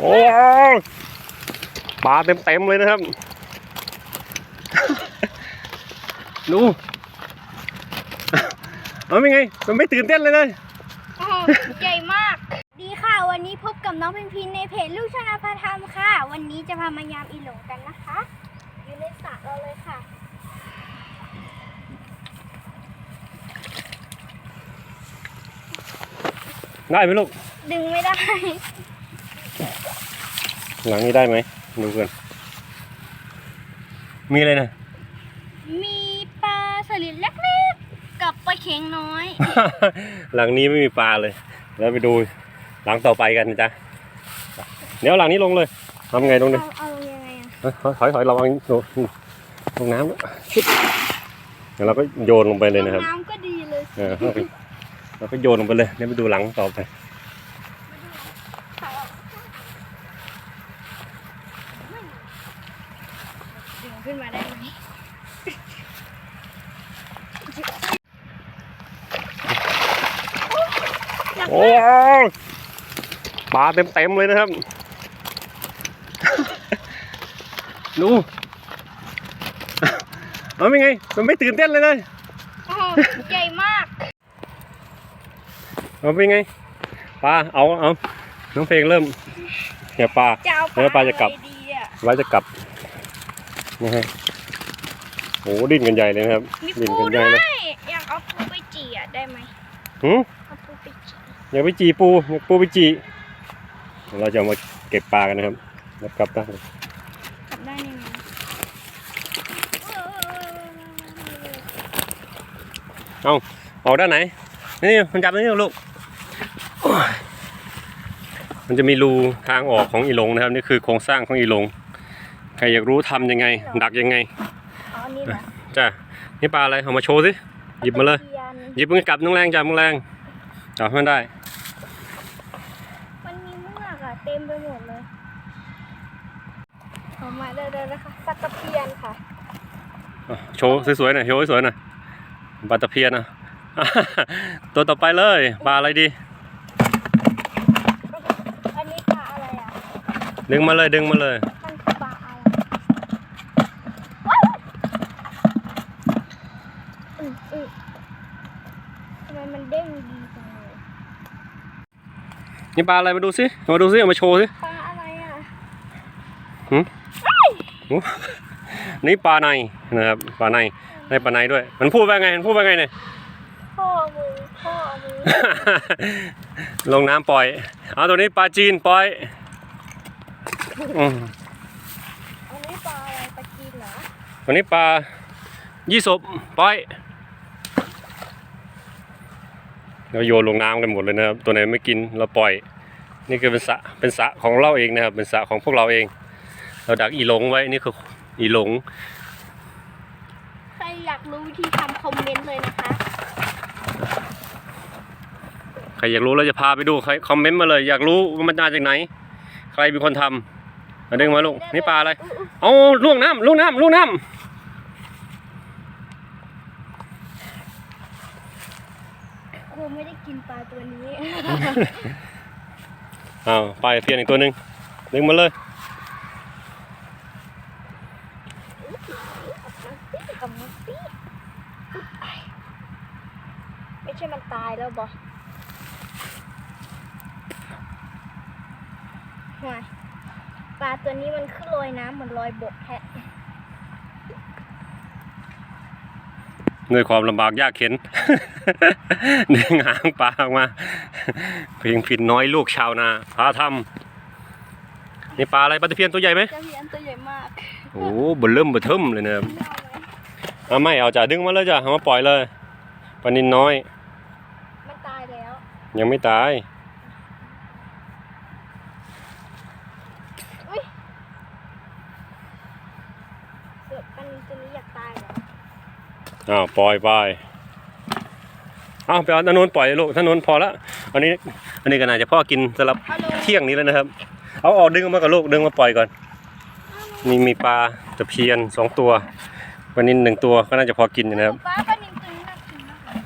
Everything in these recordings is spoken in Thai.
โอ้ปลาเต็มเต็มๆเลยนะครับ ดูเอาเป็นไง มันไม่ตื่นเต้นเลยเลยโอ้โหใหญ่มาก ดีค่ะ วันนี้พบกับน้องพิมพินในเพจลูกชนะพาธรรมค่ะ วันนี้จะพามายามอีหลงกันนะคะ อยู่ในสระเราเลยค่ะได้ไหมลูก ดึงไม่ได้ หลังนี้ได้ไหมดูกัน มีอะไรนะ มีปลาสลิดเล็กๆกับปลาเข็งน้อย หลังนี้ไม่มีปลาเลย แล้วไปดูหลังต่อไปกันนะจ๊ะเดี๋ยวหลังนี้ลงเลยทำไงลงดิเอาเอายังไงอะเฮ้ยถอยถอยระวังลงลงน้ำแล้วชิบเดี๋ยวเราก็โยนลงไปเลยนะครับน้ำก็ดีเลย เออเราไปเราก็โยนลงไปเลยเดี๋ยวไปดูหลังต่อไป ดึงขึ้นมาได้ไหม โอ้ปลาเต็มเต็มๆเลยนะครับ ดูเอาเป็นไง มันไม่ตื่นเต้นเลยเลยโอ้โหใหญ่มากเอาเป็นไงปลาเอาเอาน้องเพลงเริ่มเหี่ยปลาจะเอาเดี๋ยวปลาจะกลับอไรดีอะไว้จะกลับนะฮะโอ้ดิ้นกันใหญ่เลยนะครับมีดิ้นปูกันใหด้ญ่วยเลยอยากเอาปูไปจีอะได้ไหมหืมเอาปูไปจี อย่าไปจีปูอย่าปูไปจีเดี๋ยวเราจะเอามาเก็บปลากันนะครับแล้วกลับได้เลยกลับได้ยังไงออกด้านไหน นี่มันจับนี่ลูกโอ้ยมันจะมีรูทางออกของอีหลงนะครับ นี่คือโครงสร้างของอีหลง ใครอยากรู้ทำยังไง ดักยังไงอ๋อนี่เหรอจ้ะนี่ปลาอะไรเอามาโชว์สิหยิบมาเลยตะพีนหยิบมันกลับน้องแรงจับน้องแรง จับให้มันได้ มันมีเมือกอะเต็มไปหมดเลยเอามาเดินๆนะคะปลาตะเพียนค่ะอะโชว์สวยๆหน่อยโชว์สวยๆหน่อยปลาตะเพียนนะตัวต่อไปเลยปลาอะไรดี อันนี้ปลาอะไรอะ ดึงมาเลยดึงมาเลย มันคือปลาอะไรว้าวอืมอืมทำไมมันเด้งดีจังเลย นี่ปลาอะไรมาดูสิเอามาดูสิเอามาโชว์สิปลาอะไรอะนี่ปลาในนะครับปลาในได้ปลาในด้วย มันพูดว่าไงมันพูดว่าไงเนี่ยพ่อมือพ่อมือลงน้ำปล่อยเอาตัวนี้ปลาจีนปล่อยอืมอันนี้ปลาอะไรปลาจีนเหรอตัวนี้ปลายี่สบปล่อย เราโยนลงน้ำกันหมดเลยนะครับ ตัวไหนไม่กินเราปล่อย นี่คือเป็นสระเป็นสระของเราเองนะครับ เป็นสระของพวกเราเอง เราดักอีหลงไว้ นี่คืออีหลง ใครอยากรู้วิธีทำคอมเมนต์เลยนะคะ ใครอยากรู้เราจะพาไปดูใครคอมเมนต์มาเลย อยากรู้ว่ามันมาจากไหน ใครเป็นคนทำมาดึงมาลูก นี่ปลาอะไรอุ๊ยอุ๊ยเอาล่วงน้ำล่วงน้ำล่วงน้ครูไม่ได้ กินปลาตัวนี้ำอ้าวปลาเพียนอีกตัวหนึ่งดึงมาเลย กับมันสิไม่ใช่มันตายแล้วบอห่วยปลาตัวนี้มันขึ้นลอยน้ำเหมือนลอยบกแทะ ด้วยความลำบากยากเข็นดึงหางปลาออกมา เพียงผิดน้อยลูกชาวนาพาทำนี่ปลาอะไรปลาตะเพียนตัวใหญ่ไหมเจ้าเพียนตัวใหญ่มากโอ้เบิ่มเริ่มเบิ่มเทิมเลยนะครับไม่เอาไหมเอาไม่เอาจ้ะดึงมาเลยจ้ะเอามาปล่อยเลยปลานินน้อย มันตายแล้ว ยังไม่ตาย เสือกปันตัวนี้อยากตายเหรอ อ้าวปล่อยไปอ้าวไปเอาถนนปล่อยเลยลูกถนนพอละอันนี้อันนี้ก็น่าจะพ่อกินสำหรับฮัลโหลเที่ยงนี้แล้วนะครับ เอาออกดึงออกมากับลูกดึงมาปล่อยก่อนมีมีปลาตะเพียนสองตัว วันนี้หนึ่งตัวก็น่าจะพอกินอยู่นะครับปลาปันนินตัวนี้น่ากินมากเลย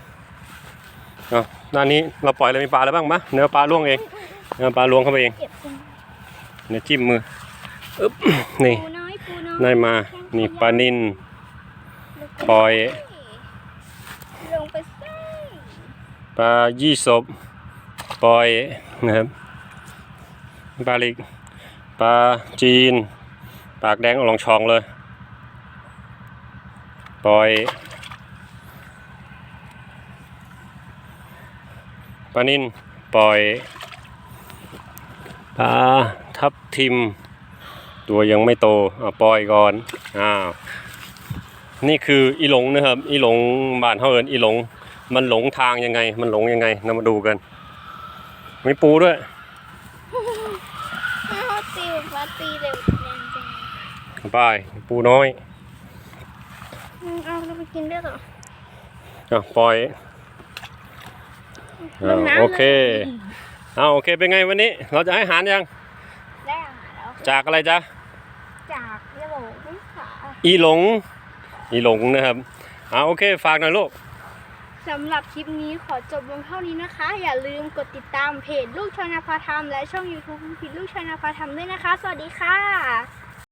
เอาด้านนี้เราปล่อยเลยมีปลาอะไรบ้างมะเนื้อปลาล่วงเองเนื้อปลาล่วงเข้าไปเองเก็บตรงเนี่ยจิ้มมืออึ๊บนี่ปูน้อยปูน้อยได้มานี่ปลานิน ปล่อยลงไปใส่ปลายี่สบปล่อยนะครับปลาลิกปลาจีน ปากแดงเอาลองชองเลย ปล่อยปลานินปล่อยปลาทับทิม ตัวยังไม่โตเอาปล่อยก่อนอ้าว นี่คืออีหลงนะครับอีหลงบ้านเฮาเอินอีหลง มันหลงทางยังไง มันหลงยังไงเรามาดูกันมีปูด้วยอ้าวตีปลาตีเร็วแรงจังป้ายปูน้อยอืมเอาเราไปกินด้วยเหรออะปล่อยลงน้ำอ่าโอเคเอาโอเคเป็นไงวันนี้ เราจะให้อาหารยังได้อาหารแล้วจากอะไรจ๊ะจากระบบวิสาอีหลง อีหลงนะครับเอาโอเค ฝากหน่อยลูกสำหรับคลิปนี้ขอจบลงเท่านี้นะคะ อย่าลืมกดติดตามเพจลูกชาวนาพาธรรม และช่อง YouTube พิดลูกชาวนาพาธรรมด้วยนะคะ สวัสดีค่ะ